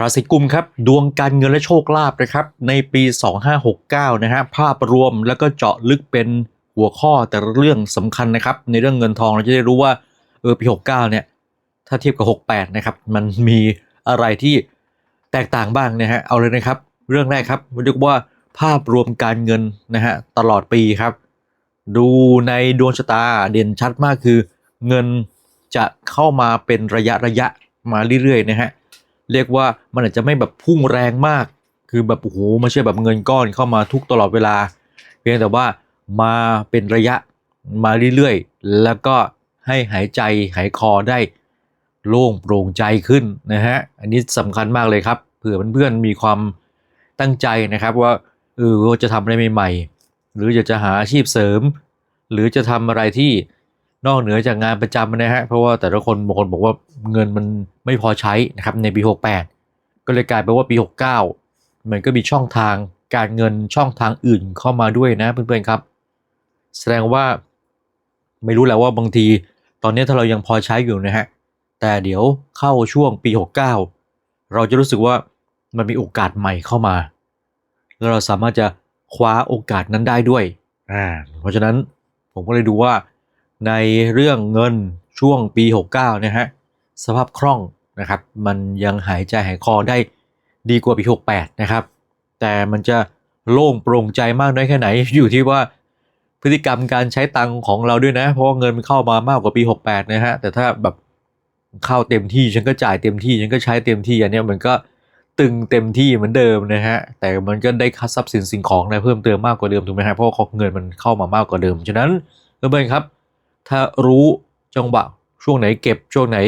ราศีกุมครับดวงการเงินและโชคลาภนะครับในปี 2569 นะฮะภาพรวมแล้วก็เจาะลึกเป็นหัวข้อแต่ละเรื่องสำคัญนะครับ ในเรื่องเงินทองเราจะได้รู้ว่าเออปี 69 เนี่ย ถ้าเทียบกับ 68 นะครับ มันมีอะไรที่แตกต่างบ้างนะฮะเอาเลยนะครับ เรื่องแรกครับเรียกว่าภาพรวมการเงินนะฮะตลอดปีครับ ดูในดวงชะตาเด่นชัดมากคือ เงินจะเข้ามาเป็นระยะระยะมาเรื่อยๆนะฮะ เรียกว่ามันอาจจะไม่แบบพุ่งแรงมาก คือแบบโอ้โหไม่ใช่แบบเงินก้อนเข้ามาทุกตลอดเวลา เพียงแต่ว่ามาเป็นระยะมาเรื่อยๆ แล้วก็ให้หายใจหายคอได้โล่งโปร่งใจขึ้นนะฮะ อันนี้สำคัญมากเลยครับ เผื่อเพื่อนๆมีความตั้งใจนะครับว่าเออจะทำอะไรใหม่ๆ หรืออยากจะหาอาชีพเสริม หรือจะทำอะไรที่ นอกเหนือจากงานประจำนะฮะเพราะว่าแต่ละคนบางคนบอกว่าเงินมันไม่พอใช้นะครับในปี 68 ก็เลยกลายเป็นว่าปี 69 มันก็มีช่องทางการเงินช่องทางอื่นเข้ามาด้วยนะเพื่อนๆครับ แสดงว่าไม่รู้แหละว่าบางทีตอนนี้ถ้าเรายังพอใช้อยู่นะฮะแต่เดี๋ยวเข้าช่วงปี 69 เราจะรู้สึกว่ามันมีโอกาสใหม่เข้ามา แล้วเราสามารถจะคว้าโอกาสนั้นได้ด้วยอ่าเพราะฉะนั้นผมก็เลยดูว่า ในเรื่องเงินช่วงปี 69 นะฮะ สภาพคล่องนะครับ มันยังหายใจหายคอได้ดีกว่าปี 68 นะครับ แต่มันจะโล่งโปร่งใจมากน้อยแค่ไหน อยู่ที่ว่าพฤติกรรมการใช้ตังของเราด้วยนะ เพราะาเงินมันเข้ามามากกว่าปี 68 นะฮะ แต่ถ้าแบบเข้าเต็มที่ฉันก็จ่ายเต็มที่ฉันก็ใช้เต็มที่อันนี้มันก็ตึงเต็มที่เหมือนเดิมนะฮะ แต่มันก็ได้คัดทรัพย์สินสิ่งของอะไรเพิ่มเติมมากกว่าเดิมถูกไหมฮะเพราะว่าเงินมันเข้ามามากกว่าเดิมฉะนั้นเพื่อนๆครับ ถ้ารู้จังหวะช่วงไหนเก็บช่วงไหน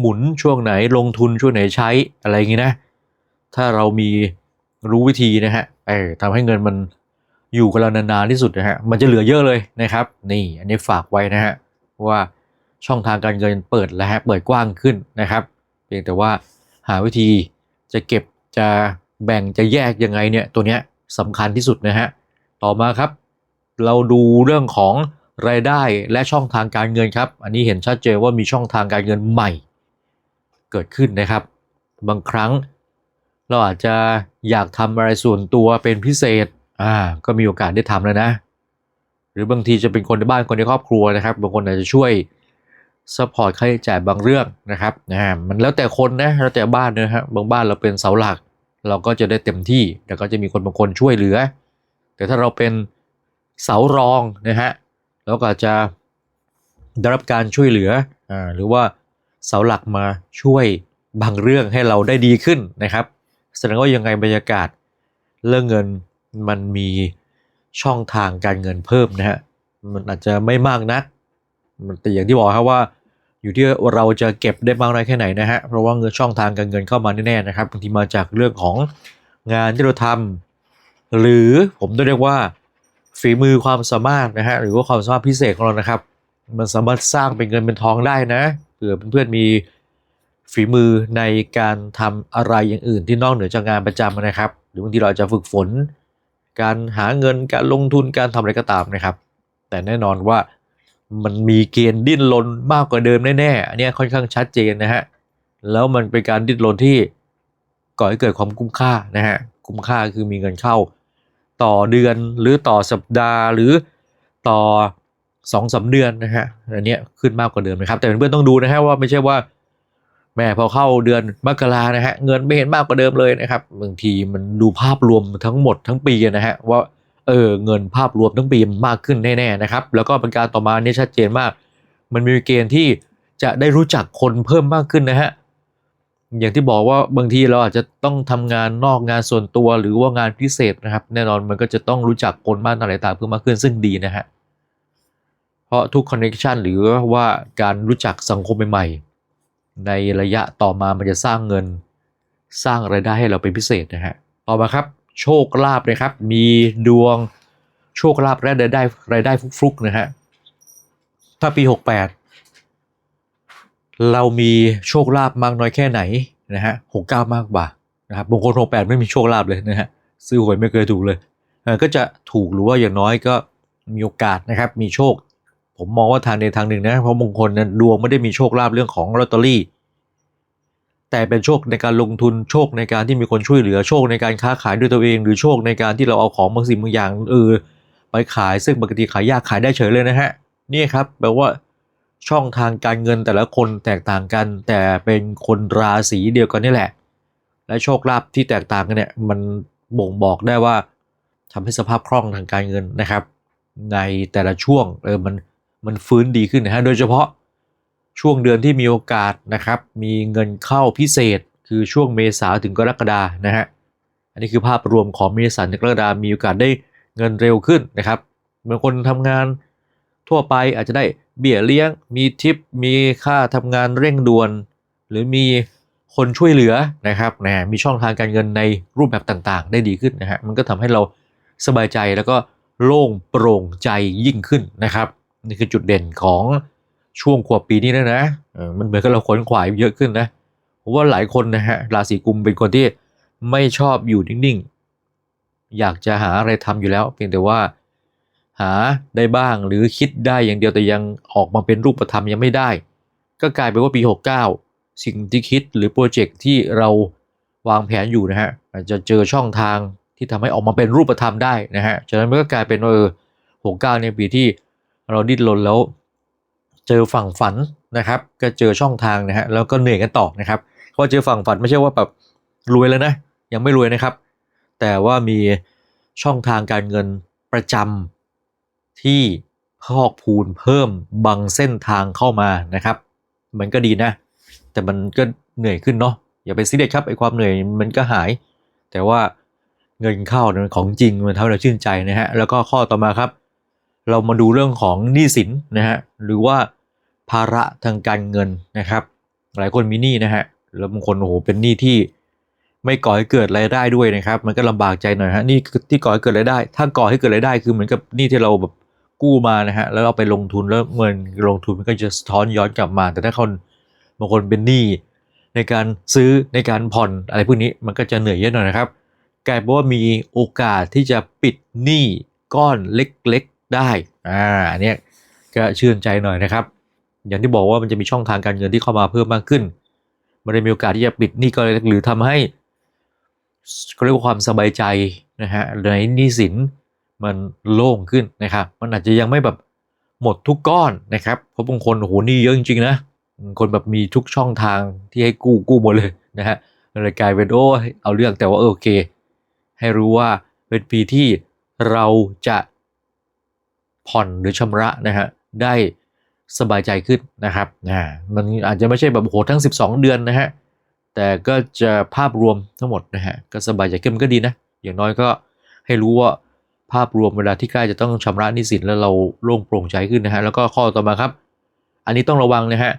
หมุนช่วงไหนลงทุนช่วงไหนใช้อะไรอย่างงี้นะ ถ้าเรามีรู้วิธีนะฮะเออทำให้เงินมันอยู่กับเรานานๆที่สุดนะฮะมันจะเหลือเยอะเลยนะครับ นี่อันนี้ฝากไว้นะฮะว่าช่องทางการเงินเปิดแล้วฮะเปิดกว้างขึ้นนะครับ เพียงแต่ว่าหาวิธีจะเก็บจะแบ่งจะแยกยังไงเนี่ยตัวเนี้ยสำคัญที่สุดนะฮะต่อมาครับ เราดูเรื่องของ รายได้และช่องทางการเงินครับ อันนี้เห็นชัดเจนว่ามีช่องทางการเงินใหม่เกิดขึ้นนะครับ บางครั้งเราอาจจะอยากทำอะไรส่วนตัวเป็นพิเศษอ่าก็มีโอกาสได้ทำแล้วนะ หรือบางทีจะเป็นคนในบ้านคนในครอบครัวนะครับ บางคนอาจจะช่วยซัพพอร์ตค่าใช้จ่ายบางเรื่องนะครับนะฮะมันแล้วแต่คนนะแล้วแต่บ้านนะฮะบางบ้านเราเป็นเสาหลัก เราก็จะได้เต็มที่ แต่ก็จะมีคนบางคนช่วยเหลือ แต่ถ้าเราเป็นเสารองนะฮะ แล้วก็อาจจะได้รับการช่วยเหลืออ่าหรือว่าเสาหลักมาช่วยบางเรื่องให้เราได้ดีขึ้นนะครับแสดงว่ายังไงบรรยากาศเรื่องเงินมันมีช่องทางการเงินเพิ่มนะฮะมันอาจจะไม่มากนัก แต่อย่างที่บอกครับว่า อยู่ที่เราจะเก็บได้มากน้อยแค่ไหนนะฮะเพราะว่าเงินช่องทางการเงินเข้ามาแน่ๆนะครับบางทีมาจากเรื่องของงานที่เราทำหรือผมต้องเรียกว่า ฝีมือความสามารถนะฮะหรือว่าความสามารถพิเศษของเรานะครับ มันสามารถสร้างเป็นเงินเป็นทองได้นะเผื่อเพื่อนๆมีฝีมือในการทำอะไรอย่างอื่นที่นอกเหนือจากงานประจำนะครับ หรือบางทีเราจะฝึกฝน การหาเงินการลงทุนการทำอะไรก็ตามนะครับ แต่แน่นอนว่ามันมีเกณฑ์ดิ้นรนมากกว่าเดิมแน่ๆอันนี้ค่อนข้างชัดเจนนะฮะแล้วมันเป็นการดิ้นรนที่ก่อให้เกิดความคุ้มค่านะฮะคุ้มค่าคือมีเงินเข้า ต่อเดือนหรือต่อสัปดาห์หรือต่อสองสาเดือนนะฮะอันนี้ขึ้นมากกว่าเดิมนะครับ แต่เพื่อนๆต้องดูนะฮะว่าไม่ใช่ว่าแม่พอเข้าเดือนมกรานะฮะเงินไม่เห็นมากกว่าเดิมเลยนะครับบางทีมันดูภาพรวมทั้งหมดทั้งปีนะฮะว่าเออเงินภาพรวมทั้งปีมันมากขึ้นแน่ๆนะครับ แล้วก็เป็นการต่อมาเนี่ยชัดเจนมาก มันมีเกณฑ์ที่จะได้รู้จักคนเพิ่มมากขึ้นนะฮะ อย่างที่บอกว่าบางทีเราอาจจะต้องทำงานนอกงานส่วนตัวหรือว่างานพิเศษนะครับ แน่นอนมันก็จะต้องรู้จักคนมากอะไรต่างเพิ่มมากขึ้นซึ่งดีนะฮะเพราะทุกคอนเน t ชันหรือว่าการรู้จักสังคมใหม่ๆในระยะต่อมามันจะสร้างเงินสร้างไรายได้ให้เราเป็นพิเศษนะฮะต่อมาครับ โชคลาภนะครับ มีดวงโชคลาภและรายได้รายได้ฟุกๆนะฮะถ้าปี 68 เรามีโชคลาภมากน้อยแค่ไหนนะฮะหกเก้ามากกว่านะครับบางคนหกแปดไม่มีโชคลาภเลยนะฮะซื้อหวยไม่เคยถูกเลยก็จะถูกหรือว่าอย่างน้อยก็มีโอกาสนะครับมีโชค ผมมองว่าทางในทางหนึ่งนะเพราะบางคนนั้นดวงไม่ได้มีโชคลาภเรื่องของลอตเตอรี่ แต่เป็นโชคในการลงทุนโชคในการที่มีคนช่วยเหลือโชคในการค้าขายด้วยตัวเอง หรือโชคในการที่เราเอาของบางสิ่งบางอย่างเออไปขายซึ่งปกติขายยากขายได้เฉยเลยนะฮะนี่ครับแปลว่า ช่องทางการเงินแต่ละคนแตกต่างกัน แต่เป็นคนราศีเดียวกันนี่แหละ และโชคลาภที่แตกต่างกันเนี่ยมันบ่งบอกได้ว่าทำให้สภาพคล่องทางการเงินนะครับ ในแต่ละช่วงเออมันมันฟื้นดีขึ้นนะฮะโดยเฉพาะช่วงเดือนที่มีโอกาสนะครับ มีเงินเข้าพิเศษคือช่วงเมษาถึงกรกฎานะฮะอันนี้คือภาพรวมของเมษาถึงกรกฎามีโอกาสได้เงินเร็วขึ้นนะครับบางคนทำงาน ทั่วไปอาจจะได้เบี้ยเลี้ยง มีทิป มีค่าทำงานเร่งด่วน หรือมีคนช่วยเหลือนะครับนะมีช่องทางการเงินในรูปแบบต่างๆ ได้ดีขึ้นนะฮะมันก็ทำให้เราสบายใจแล้วก็โล่งโปร่งใจยิ่งขึ้นนะครับ นี่คือจุดเด่นของช่วงขวบปีนี้นะนะมันเหมือนกับเราขนขวายเยอะขึ้นนะผมว่าหลายคนนะฮะราศีกุมเป็นคนที่ไม่ชอบอยู่นิ่งๆ อยากจะหาอะไรทำอยู่แล้ว เพียงแต่ว่า หาได้บ้างหรือคิดได้อย่างเดียวแต่ยังออกมาเป็นรูปธรรมยังไม่ได้ ก็กลายเป็นว่าปี 69 สิ่งที่คิดหรือโปรเจกต์ที่เราวางแผนอยู่นะฮะอาจจะเจอช่องทางที่ทำให้ออกมาเป็นรูปธรรมได้นะฮะฉะนั้นมันก็กลายเป็นว่าเออ69ในยปีที่เราดิ้นรนแล้ว เจอฝั่งฝันนะครับ ก็เจอช่องทางนะฮะแล้วก็เหนื่อยกันต่อนะครับเพราะเจอฝั่งฝันไม่ใช่ว่าแบบรวยแล้วนะยังไม่รวยนะครับ แต่ว่ามีช่องทางการเงินประจำ ที่พอกพูนเพิ่มบางเส้นทางเข้ามานะครับ มันก็ดีนะ แต่มันก็เหนื่อยขึ้นเนาะอย่าไปซีเรียสครับไอ้ความเหนื่อยมันก็หาย แต่ว่าเงินเข้าเนี่ยมันของจริงมันทำให้เราชื่นใจนะฮะแล้วก็ข้อต่อมาครับ เรามาดูเรื่องของหนี้สินนะฮะหรือว่าภาระทางการเงินนะครับ หลายคนมีหนี้นะฮะแล้วบางคนโอ้โหเป็นหนี้ที่ไม่ก่อให้เกิดรายได้ด้วยนะครับ มันก็ลำบากใจหน่อยฮะนี่ที่ก่อให้เกิดรายได้ ถ้าก่อให้เกิดรายได้คือเหมือนกับหนี้ที่เราแบบ กู้มานะฮะแล้วเราไปลงทุนแล้วเงินลงทุนมันก็จะสะท้อนย้อนกลับมา แต่ถ้าคนบางคนเป็นหนี้ในการซื้อในการผ่อนอะไรพวกนี้มันก็จะเหนื่อยเยอะหน่อยนะครับ กลายเป็นว่ามีโอกาสที่จะปิดหนี้ก้อนเล็กๆได้อ่าอันเนี้ยก็ชื่นใจหน่อยนะครับ อย่างที่บอกว่ามันจะมีช่องทางการเงินที่เข้ามาเพิ่มมากขึ้นมันได้มีโอกาสที่จะปิดหนี้ก้อนเล็กหรือทำให้เขาเรียกว่าความสบายใจนะฮะในหนี้สิน มันโล่งขึ้นนะครับ มันอาจจะยังไม่แบบหมดทุกก้อนนะครับ เพราะบางคนโหนี้เยอะจริงๆนะ คนแบบมีทุกช่องทางที่ให้กู้กู้หมดเลยนะฮะเลยกลายเป็นโอ้เอาเรื่องแต่ว่าโอเค ให้รู้ว่าเป็นปีที่เราจะผ่อนหรือชำระนะฮะได้สบายใจขึ้นนะครับนะมันอาจจะไม่ใช่แบบโหทั้ง 12 เดือนนะฮะแต่ก็จะภาพรวมทั้งหมดนะฮะก็สบายใจขึ้นมันก็ดีนะ อย่างน้อยก็ให้รู้ว่า ภาพรวมเวลาที่ใกล้จะต้องชำระหนี้สินแล้วเราโล่งโปร่งใจขึ้นนะฮะแล้วก็ข้อต่อมาครับ อันนี้ต้องระวังนะฮะ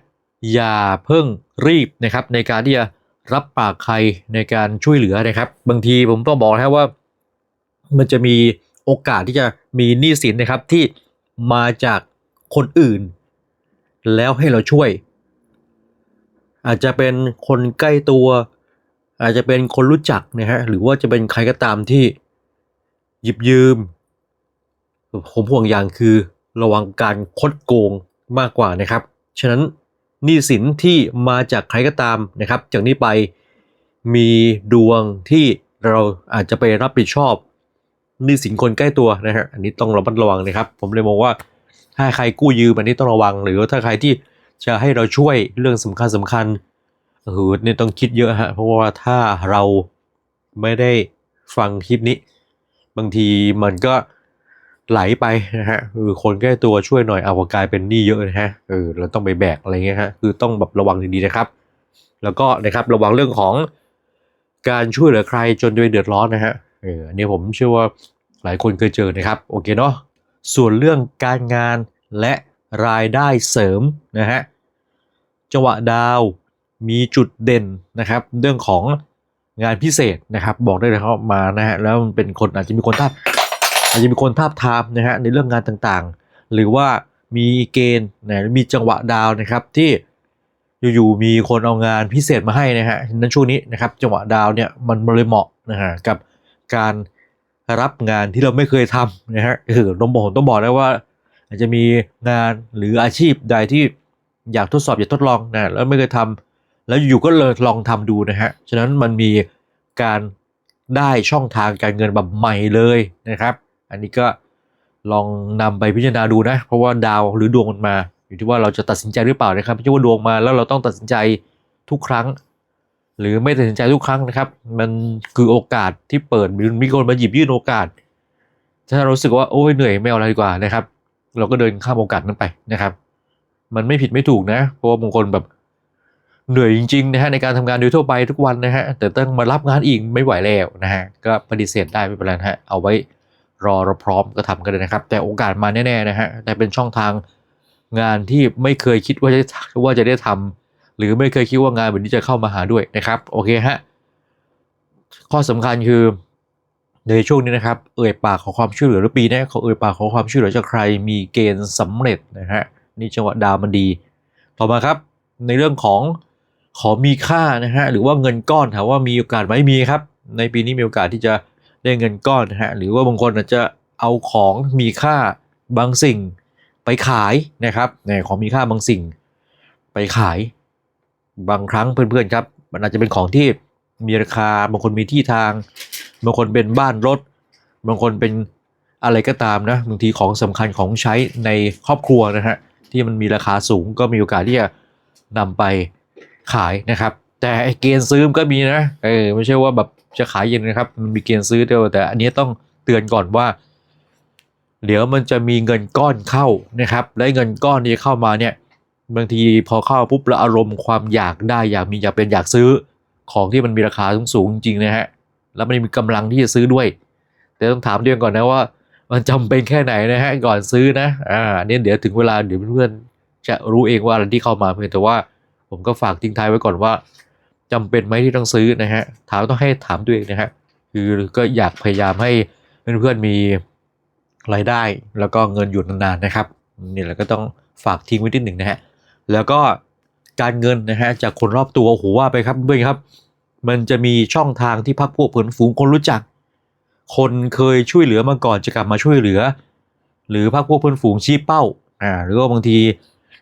อย่าเพิ่งรีบนะครับในการที่จะรับปากใครในการช่วยเหลือนะครับ บางทีผมต้องบอกนะว่า มันจะมีโอกาสที่จะมีหนี้สินนะครับที่มาจากคนอื่น แล้วให้เราช่วย อาจจะเป็นคนใกล้ตัว อาจจะเป็นคนรู้จักนะฮะหรือว่าจะเป็นใครก็ตามที่ หยิบยืม ผมห่วงอย่างคือระวังการคดโกงมากกว่านะครับ ฉะนั้นหนี้สินที่มาจากใครก็ตามนะครับ จากนี้ไปมีดวงที่เราอาจจะไปรับผิดชอบหนี้สินคนใกล้ตัวนะฮะอันนี้ต้องระมัดระวังนะครับ ผมเลยมองว่าถ้าใครกู้ยืมอันนี้ต้องระวัง หรือถ้าใครที่จะให้เราช่วยเรื่องสำคัญสำคัญเออเนี่ยต้องคิดเยอะฮะเพราะว่าถ้าเราไม่ได้ฟังคลิปนี้ บางทีมันก็ไหลไปนะฮะเออคนใกล้ตัวช่วยหน่อยเอากลายเป็นหนี้เยอะนะฮะเออเราต้องไปแบกอะไรเงี้ยฮะคือต้องแบบระวังดีๆนะครับ แล้วก็นะครับระวังเรื่องของการช่วยเหลือใครจนตัวเองเดือดร้อนนะฮะเอออันนี้ผมเชื่อว่าหลายคนเคยเจอนะครับโอเคเนาะส่วนเรื่องการงานและรายได้เสริมนะฮะจังหวะดาวมีจุดเด่นนะครับ เรื่องของ งานพิเศษนะครับบอกได้เลยครับมานะฮะแล้วมันเป็นคนอาจจะมีคนทาบอาจจะมีคนทาบทามนะฮะในเรื่องงานต่างๆ หรือว่ามีเกณฑ์นะมีจังหวะดาวนะครับที่อยู่ๆมีคนเอางานพิเศษมาให้นะฮะนั้นช่วงนี้นะครับจังหวะดาวเนี่ยมันเลยเหมาะนะฮะกับการรับงานที่เราไม่เคยทำนะฮะคือต้องบอกต้องบอกได้ว่า อาจจะมีงานหรืออาชีพใดที่อยากทดสอบอยากทดลองนะแล้วไม่เคยท แล้วอยู่ก็เลยลองทำดูนะฮะ ฉะนั้นมันมีการได้ช่องทางการเงินแบบใหม่เลยนะครับ อันนี้ก็ลองนำไปพิจารณาดูนะ เพราะว่าดาวหรือดวงมันมา อยู่ที่ว่าเราจะตัดสินใจหรือเปล่านะครับไม่ใช่ว่าดวงมาแล้วเราต้องตัดสินใจทุกครั้ง หรือไม่ตัดสินใจทุกครั้งนะครับ มันคือโอกาสที่เปิดมีคนมาหยิบยื่นโอกาส ถ้าเรารู้สึกว่าโอ้ยเหนื่อยไม่เอาอะไรดีกว่านะครับ เราก็เดินข้ามโอกาสนั้นไปนะครับ มันไม่ผิดไม่ถูกนะ เพราะว่าบางคนแบบ เหนื่อยจริงๆนะฮะในการทำงานโดยทั่วไปทุกวันนะฮะแต่ต้องมารับงานอีกไม่ไหวแล้วนะฮะก็ปฏิเสธได้ไม่เป็นไรฮะเอาไว้รอเราพร้อมก็ทำกันเลยนะครับ แต่โอกาสมาแน่ๆนะฮะแต่เป็นช่องทางงานที่ไม่เคยคิดว่าจะว่าจะได้ทำหรือไม่เคยคิดว่างานแบบนี้จะเข้ามาหาด้วยนะครับโอเคฮะข้อสำคัญคือในช่วงนี้นะครับ เอ่ยปากขอความช่วยเหลือหรือปีนี้เขาเอ่ยปากขอความช่วยเหลือจากใครมีเกณฑ์สำเร็จนะฮะนี่จังหวะดาวมันดี ต่อมาครับในเรื่องของ ขอมีค่านะฮะหรือว่าเงินก้อนถามว่ามีโอกาสไหมมีครับ ในปีนี้มีโอกาสที่จะได้เงินก้อนนะฮะหรือว่าบางคนอาจจะเอาของมีค่าบางสิ่งไปขายนะครับเนี่ยของมีค่าบางสิ่งไปขาย บางครั้งเพื่อนๆครับ มันอาจจะเป็นของที่มีราคาบางคนมีที่ทาง บางคนเป็นบ้านรถ บางคนเป็นอะไรก็ตามนะบางทีของสำคัญของใช้ในครอบครัวนะฮะที่มันมีราคาสูงก็มีโอกาสที่จะนำไป ขายนะครับ แต่ไอ้เกณฑ์ซื้อมันก็มีนะเออไม่ใช่ว่าแบบจะขายเย็นนะครับ มันมีเกณฑ์ซื้อเดียวแต่ อันนี้ต้องเตือนก่อนว่า เดี๋ยวมันจะมีเงินก้อนเข้านะครับ และเงินก้อนที่เข้ามาเนี่ยบางทีพอเข้าปุ๊บแล้วอารมณ์ความอยากได้อยากมีอยากเป็นอยากซื้อของที่มันมีราคาสูงจริงๆนะฮะแล้วมันมีกำลังที่จะซื้อด้วย แต่ต้องถามเดือนก่อนนะว่า มันจำเป็นแค่ไหนนะฮะก่อนซื้อนะอ่าเนี่ยเดี๋ยวถึงเวลาเดี๋ยวเพื่อนๆจะรู้เองว่าอะไรที่เข้ามาเพียงแต่ว่า ผมก็ฝากทิ้งท้ายไว้ก่อนว่าจำเป็นไหมที่ต้องซื้อนะฮะถามต้องให้ถามตัวเองนะฮะคือก็อยากพยายามให้เพื่อนๆมีรายได้ แล้วก็เงินอยู่นานๆนะครับนี่แหละก็ต้องฝากทิ้งไว้ที่หนึ่งนะฮะแล้วก็การเงินนะฮะจากคนรอบตัวโอ้โหว่าไปครับเพื่อนครับ มันจะมีช่องทางที่พักพวกเพื่อนฝูงคนรู้จัก คนเคยช่วยเหลือมาก่อนจะกลับมาช่วยเหลือ หรือพักพวกเพื่อนฝูงชี้เป้าอ่าหรือว่าบางที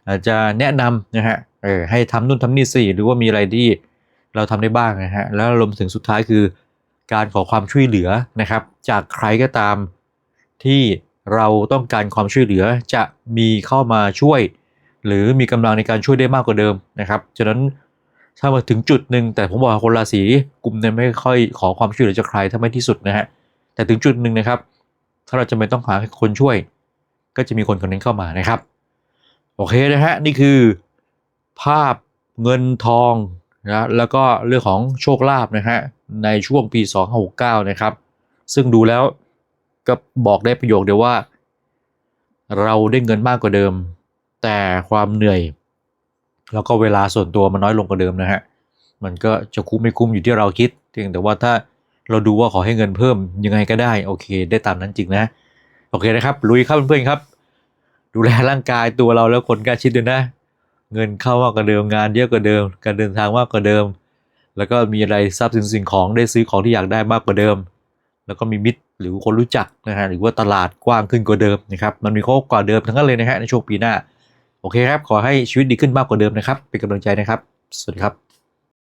อาจจะแนะนำนะฮะ เออให้ทำนู่นทำนี่สิหรือว่ามีอะไรที่เราทำได้บ้างนะฮะแล้วรวมถึงสุดท้ายคือการขอความช่วยเหลือนะครับ จากใครก็ตามที่เราต้องการความช่วยเหลือจะมีเข้ามาช่วย หรือมีกำลังในการช่วยได้มากกว่าเดิมนะครับฉะนั้นถ้ามาถึงจุดหนึ่งแต่ผมบอกคนราศีกลุ่มเนี่ยไม่ค่อยขอความช่วยเหลือจากใครถ้าไม่ที่สุดนะฮะแต่ถึงจุดหนึ่งนะครับ ถ้าเราจะไม่ต้องหาคนช่วย ก็จะมีคนคนนั้นเข้ามานะครับ โอเคนะฮะนี่คือ ภาพเงินทองนะแล้วก็เรื่องของโชคลาภนะฮะในช่วงปี 2569 นะครับ ซึ่งดูแล้วก็บอกได้ประโยคเดียวว่า เราได้เงินมากกว่าเดิม แต่ความเหนื่อย แล้วก็เวลาส่วนตัวมันน้อยลงกว่าเดิมนะฮะมันก็จะคุ้มไม่คุ้มอยู่ที่เราคิดเพียงแต่ว่าถ้าเราดูว่าขอให้เงินเพิ่มยังไงก็ได้โอเค ได้ตามนั้นจริงนะโอเคนะครับลุยครับเพื่อนๆครับ ดูแลร่างกายตัวเราแล้วคนใกล้ชิดด้วยนะ เงินเข้ามากกว่าเดิมงานเยอะกว่าเดิม การเดินทางมากกว่าเดิม แล้วก็มีอะไรทรัพย์สินสิ่งของได้ซื้อของที่อยากได้มากกว่าเดิม แล้วก็มีมิตรหรือคนรู้จักนะฮะหรือว่าตลาดกว้างขึ้นกว่าเดิมนะครับมันมีข้อกว่าเดิมทั้งนั้นเลยนะฮะในช่วงปีหน้าโอเคครับขอให้ชีวิตดีขึ้นมากกว่าเดิมนะครับเป็นกำลังใจนะครับ สวัสดีครับ